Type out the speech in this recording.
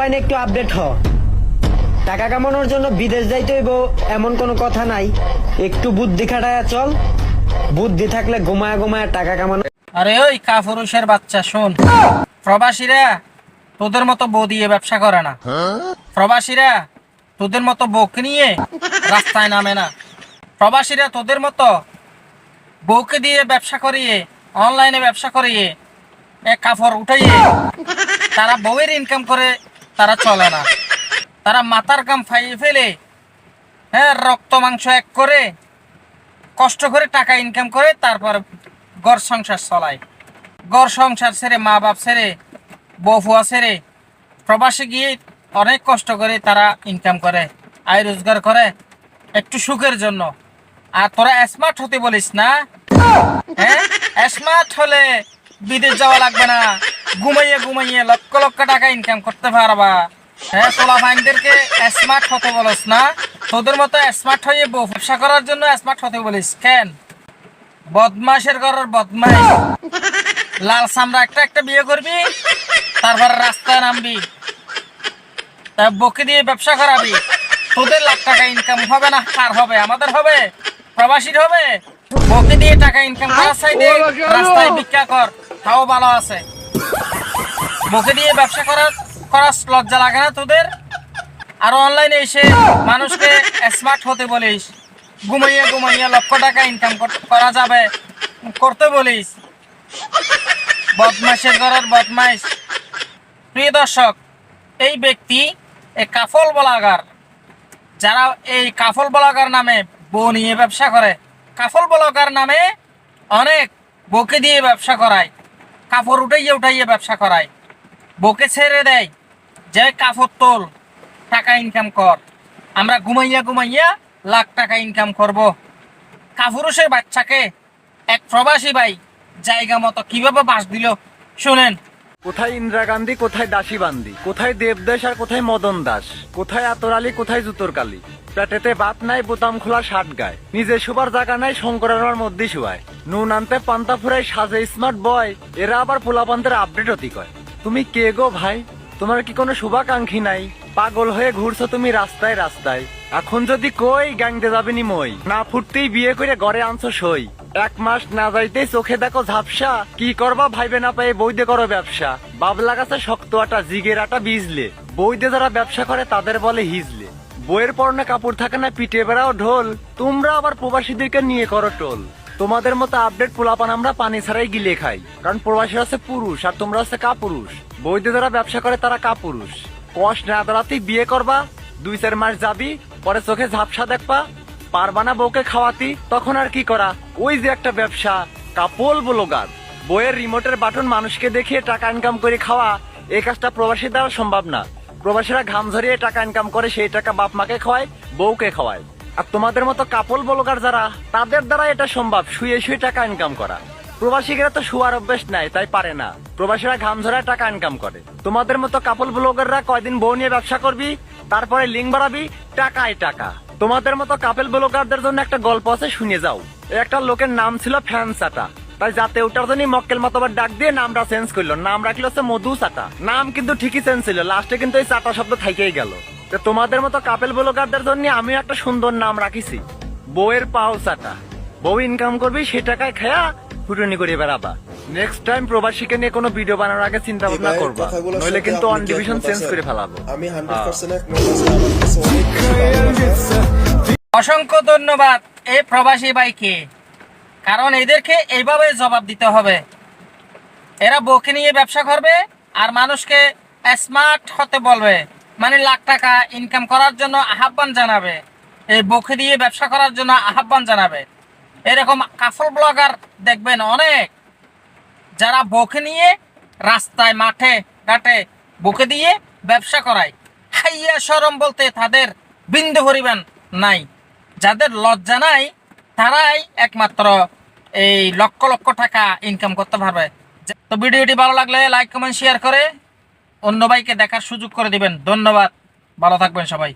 একটু আপডেট হ। টাকা কামানোর জন্য বিদেশ যাইতে হইব, এমন কোনো কথা নাই। একটু বুদ্ধি খাটায়া চল। বুদ্ধি থাকলে ঘুমায়া ঘুমায়া টাকা কামানো আরে ওই কাপুরুষের বাচ্চা, শোন। প্রবাসীরা তোদের মতো বউ দিয়ে ব্যবসা করে না। প্রবাসীরা তোদের মতো বউকে নিয়ে রাস্তায় নামে না। প্রবাসীরা তোদের মতো বউকে দিয়ে ব্যবসা করিয়ে অনলাইনে ব্যবসা করিয়ে, এক কাপড় উঠাইয়ে তারা বউয়ের ইনকাম করে তারা চলে না। তারা মাথার কাম ফাইয়ে ফেলে হ্যাঁ রক্ত, মাংস এক করে কষ্ট করে টাকা ইনকাম করে তারপর ঘর সংসার চলায়। ঘর সংসার ছেড়ে মা বাপ ছেড়ে, বউ ফুয়া ছেড়ে, প্রবাসে গিয়ে অনেক কষ্ট করে তারা ইনকাম করে, আয় রোজগার করে একটু সুখের জন্য। আর তোরা স্মার্ট হতে বলিস না হ্যাঁ? স্মার্ট হলে বিদেশ যাওয়া লাগবে না। ঘুমাইয়ে ঘুমাইয়ে লক্ষ লক্ষ টাকা ইনকাম করতে পারবা। হ্যাঁ তোলা ভাইনদেরকে স্মার্ট হতে বলিস না। তোদের মতো স্মার্ট হয়ে ব্যবসা করার জন্য স্মার্ট হতে বলিস। কেন? বদমাসের ঘরের বদমাস লাল সামরা একটা একটা বিয়ে করবি তারপরে রাস্তায় নামবি তা বকে দিয়ে ব্যবসা করাবি। তোদের লাখ টাকা ইনকাম হবে না কার হবে? আমাদের হবে? প্রবাসীর হবে? বকে দিয়ে টাকা ইনকাম করার সাইডে রাস্তায় ভিক্ষা কর তাও ভালো আছে। বকে দিয়ে ব্যবসা করার করার লজ্জা লাগে না তোদের? আর অনলাইনে এসে মানুষকে স্মার্ট হতে বলিস। ঘুমাইয়া ঘুমাইয়া লক্ষ টাকা ইনকাম করা যাবে। করতে বলিস। বদমাসের ঘরের বদমাইশ। প্রিয় দর্শক, এই ব্যক্তি এই কাফল বলাগার। যারা এই কাফল বলাগার নামে বউ নিয়ে ব্যবসা করে, কাফল বলাগার নামে অনেক বউকে দিয়ে ব্যবসা করায়। কাপড় উঠাইয়ে উঠাইয়ে ব্যবসা করায়। বকে ছেড়ে দেয়, যে কাপড় তোল, টাকা ইনকাম কর। আমরা ঘুমাইয়া ঘুমাইয়া লাখ টাকা ইনকাম করব। কাপুরুষের বাচ্চাকে, এক প্রবাসী ভাই জায়গা মতো কীভাবে বাস দিল? শুনেন। কোথায় ইন্দিরা গান্ধী, কোথায় দাসী বান্দি? কোথায় দেবদাস আর কোথায় মদন দাস? কোথায় আতরালি কোথায় জুতোর কালি? পেটেতে বাত নাই, বোতাম খোলা, শার্ট গায়। নিজে শোবার জায়গা নাই শঙ্করার মধ্যে শুয়ায়। নুন আনতে পান্তা ফুরাই সাজে স্মার্ট বয় এরা আবার পোলাপান্তের আপডেট অতি কয়। তুমি কে গো ভাই? তোমার কি কোনো শুভাকাঙ্ক্ষী নাই? পাগল হয়ে ঘুরছো তুমি রাস্তায় রাস্তায়। এখন যদি কই, গ্যাংতে যাবে নি মই। না ফুটতেই বিয়ে করে ঘরে আনছো সই। এক মাস না যাইতেই চোখে দেখো ঝাপসা। কি করবা ভাইবে না পেয়ে বৈদে করো ব্যবসা। বাবলা গাছে শক্ত আটা, জিগের আটা বিজলে বৈদে যারা ব্যবসা করে, তাদের বলে হিজলে। বইয়ের পরনে কাপড় থাকে না, পিঠে বেড়াও ঢোল। তোমরা আবার প্রবাসীদেরকে নিয়ে করো টোল। তোমাদের মতো আপডেট পোলাপান আমরা পানি ছাড়াই গিলে খাই। কারণ প্রবাসী আছে পুরুষ, আর তোমরা হচ্ছে কাপুরুষ। বৈদ্য যারা ব্যবসা করে, তারা কাপুরুষ। কষ্ট না দাঁড়াতেই বিয়ে করবা, দুই চার মাস যাবি, পরে চোখে ঝাপসা দেখবা পারবা না বউকে খাওয়াতি? তখন আর কি করা? ওই যে একটা ব্যবসা, কাপল ব্লগার। বইয়ের রিমোটের বাটন মানুষকে দেখিয়ে টাকা ইনকাম করে খাওয়া এই কাজটা প্রবাসী দ্বারা সম্ভব না। প্রবাসীরা ঘাম ঝরিয়ে টাকা ইনকাম করে, সেই টাকা বাপ মাকে খাওয়ায়, বউকে খাওয়ায়। আর তোমাদের মতো কাপল ব্লগার যারা, তাদের দ্বারা এটা সম্ভব, শুয়ে শুয়ে টাকা ইনকাম করা। প্রবাসীরা তো শুয়ার অভ্যেস নাই, তাই পারে না। প্রবাসীরা ঘাম ঝরায় টাকা ইনকাম করে। তোমাদের মতো কাপল ব্লগাররা কয়দিন বউ নিয়ে ব্যবসা করবি? তারপরে লিঙ্ক বাড়াবি? টাকায় টাকা। তোমাদের মতো কাপেল ব্লগারদের জন্য একটা গল্প আছে শুনে যাও। একটা লোকের নাম ছিল ফ্যান সাটা তাই যাতে ওটার জন্য মক্কেল মতবার ডাক দিয়ে নামটা চেঞ্জ করল। নাম রাখল হচ্ছে মধু চাটা নাম কিন্তু ঠিকই চেঞ্জ ছিল। লাস্টে কিন্তু এই চাটা শব্দ থাইকেই গেল। তো তোমাদের মতো কাপেল ব্লগারদের জন্য আমি একটা সুন্দর নাম রাখিছি। বউয়ের পাও চাটা বউ ইনকাম করবি সে টাকায় খেয়া ফুটনি করে বেড়াবা। নেক্সট টাইম প্রবাসীকে নিয়ে কোনো ভিডিও বানানোর আগে চিন্তা ভাবনা করবা। নইলে কিন্তু অন ডিভিশন চেঞ্জ করে ফেলাবো। আমি হান্ড্রেড হ্যাঁ। অসংখ্য ধন্যবাদ এই প্রবাসী ভাইকে, কারণ এদেরকে এইভাবে জবাব দিতে হবে। এরা বউকে নিয়ে ব্যবসা করবে আর মানুষকে স্মার্ট হতে বলবে মানে লাখ টাকা ইনকাম করার জন্য আহ্বান জানাবে, এই বউকে দিয়ে ব্যবসা করার জন্য আহ্বান জানাবে। এরকম কাফল ব্লগার দেখবেন অনেক, যারা বউকে নিয়ে রাস্তায়, মাঠে, ঘাটে বুকে দিয়ে ব্যবসা করায়। হাইয়া সরম বলতে তাদের বিন্দু পরিমাণ নাই। যাদের লজ্জা নাই, তারাই একমাত্র এই লক্ষ লক্ষ টাকা ইনকাম করতে পারবে। তো ভিডিওটি ভালো লাগলে লাইক কমেন্ট শেয়ার করে অন্য ভাইকে দেখার সুযোগ করে দিবেন। ধন্যবাদ। ভালো থাকবেন সবাই।